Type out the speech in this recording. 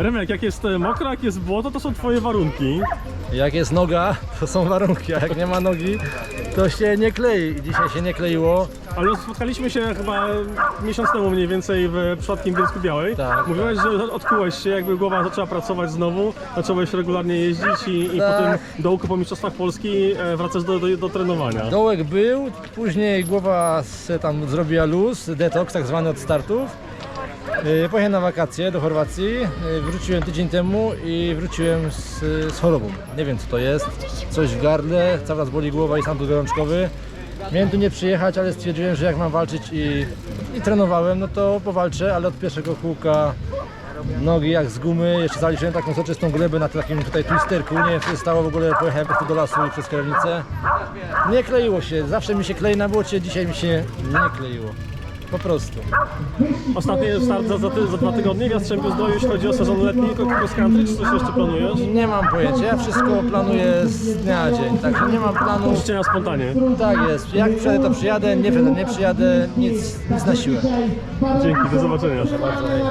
Remek, jak jest e, mokro, jak jest błoto, to są twoje warunki. Jak jest noga, to są warunki, a jak nie ma nogi, to się nie klei. Dzisiaj się nie kleiło. Ale spotkaliśmy się chyba miesiąc temu mniej więcej w przypadkiem Bielsku Białej. Tak. Mówiłeś, że odkułeś się, jakby głowa zaczęła pracować znowu, zacząłeś regularnie jeździć i, i Tak. po tym dołku po Mistrzostwach Polski e, wracasz do, do, do trenowania. Dołek był, później głowa se tam zrobiła luz, detoks tak zwany od startów. Yy, Pojechałem na wakacje do Chorwacji, yy, wróciłem tydzień temu i wróciłem z, z chorobą. Nie wiem co to jest, coś w gardle, cały czas boli głowa i stan gorączkowy. Miałem tu nie przyjechać, ale stwierdziłem, że jak mam walczyć i, i trenowałem, no to powalczę, ale od pierwszego kółka nogi jak z gumy, jeszcze zaliczyłem taką soczystą glebę na takim tutaj twisterku, nie wiem co stało, w ogóle pojechałem po do lasu i przez kierownicę. Nie kleiło się, zawsze mi się klei na błocie, dzisiaj mi się nie kleiło. Po prostu. Ostatni start za, za, ty, za dwa tygodnie w Jastrzębiu Zdroju, jeśli chodzi o sezon letni, cross country, czy coś jeszcze planujesz? Nie mam pojęcia, ja wszystko planuję z dnia na dzień, także nie mam planu. Życzenia spontanie. Tak jest, jak przyjadę to przyjadę, nie przyjadę, nie przyjadę, nic, nic na siłę. Dzięki, do zobaczenia. Bardzo.